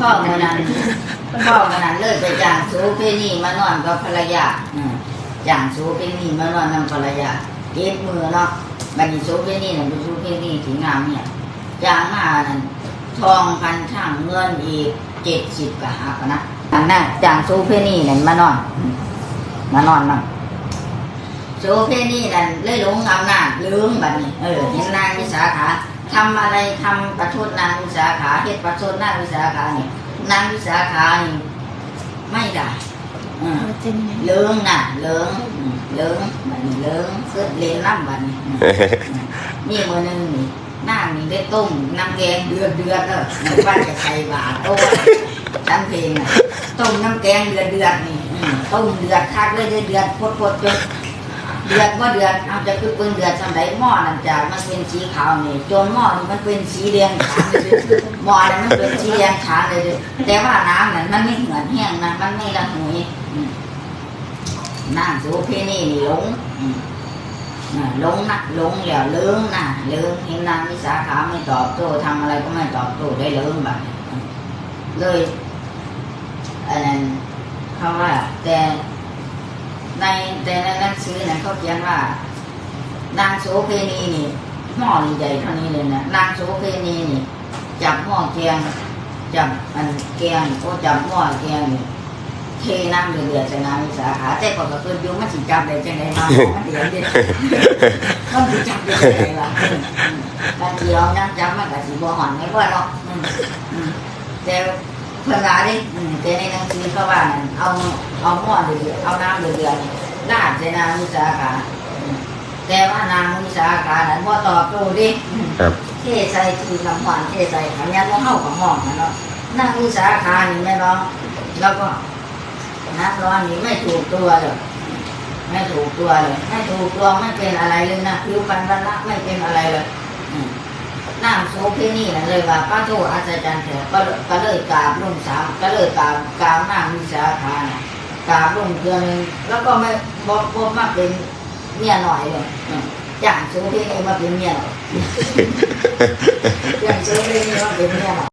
พ่อเมื่อนั้นพ่อเมื่อนั้นเลิกไปจางสูเพนี่มานอนกับภรรยาอืมจ้างสูเพนี่มานอนนำภรรยาเย็บมือเนาะบัดนี้สูเพนี่น่ะเป็นสูเพนี่ที่งามเนี่ยจางมานั่นทองพันช่างเงินอีกเจ็ดสิบกะหักนะอันนั้นจางสูเพนี่นั่นมานอน มานอนนั่งโสเพนี่นั่นเลยหลงอำนาจลืมบัดนี้ เออเห็นนางวิสาขา ทำอะไรทำประชดนางวิสาขาเฮ็ดประชดนางวิสาขานี่นางวิสาขานี่ไม่ได้อืมเลิงน่ะเลิงอืมเลิงบัดนี้เลิงเกิดเลนน้ำบัดนี้อืมนี่มือหนึงนี่นางนี่ได้ต้มน้ำแกงเดือดเดือดเด้อในบ้านจะใส่บาตรโอ้ยฉันเพลงน่ะต้มน้ำแกงเดือดเดือดนี่อืมต้มเดือดคักเลยเดือดเดือดพดพดๆจน เดือดว่าเดือดเอาจะคือเป็นเดือดสำหรับหม้อนั่นจากมันเป็นสีขาวนี่จนหม้อนี่มันเป็นสีแดงฉานเลยหม้อนั้นมันเป็นสีแดงฉานเลยแต่ว่าน้ำนั้นมันไม่เหมือนแห้งนะมันไม่ละหุยน้ำโสเพนี่นี่หลงอืมน่ะหลงนะหลงแล้วเลื้งนะเลื้งเห็นนางวิสาขาไม่ตอบโต้ทำอะไรก็ไม่ตอบโต้ได้เลื้งแบบเลยอันนั้นเขาว่าแต่ ในแต่ในหนังสือนะเขาเขียนว่า นางโสเพณีนี่หม้อใหญ่เท่านี้เลยนะนางโสเพณีนี่จับหม้อแกงจับอันแกงโอ้จับหม้อแกงนี่เทน้ำเดือดๆใส่น้ำวิสาขาแต่ก่อนก็คืออยุ่มันสิจับได้จังไดมามันเดือดเด็ดมันสิจับได้จังไดล่ะอืมอืมบางทีเรานั่งจับมันก็สิบ่หอนไม่พอหรอกแต่ เพิ่นว่าเดิอืมแต่ในหนังสือเขาว่านั่นเอาเอาหม้อเดือดๆเอาน้ำเดือดๆนี่ลาดใส่นางวิสาขาอืมแต่ว่านางวิสาขานั้นบ่ตอบโต้ดิอืมครับเทใส่ทีลำหวานเทใส่ขันยันว่าเฮากับห้องนะเนาะนางวิสาขานี่แม่น้องแล้วก็น้ำร้อนนี่ไม่ถูกตัวเลยไม่ถูกตัวเลยไม่ถูกตัวไม่เป็นอะไรเลยนะผิวพรรณวันละไม่เป็นอะไรเลยอืม น้ำโซเพนี่นะเลยว่าป้าโตอาจารย์เถอะก็เลยก็เลยกราบรุ่นสามก็เลยกราบกราบนางวิสาขานะกราบลุงเดือนหนึงแล้วก็ไม่บอกบอกมาเป็นเมียหน่อยเลยอืมจ้างซื้อที่นี่มาเป็นเมียหน่อยจ้างซื้อที่นี่มาเป็นเมียหน่อย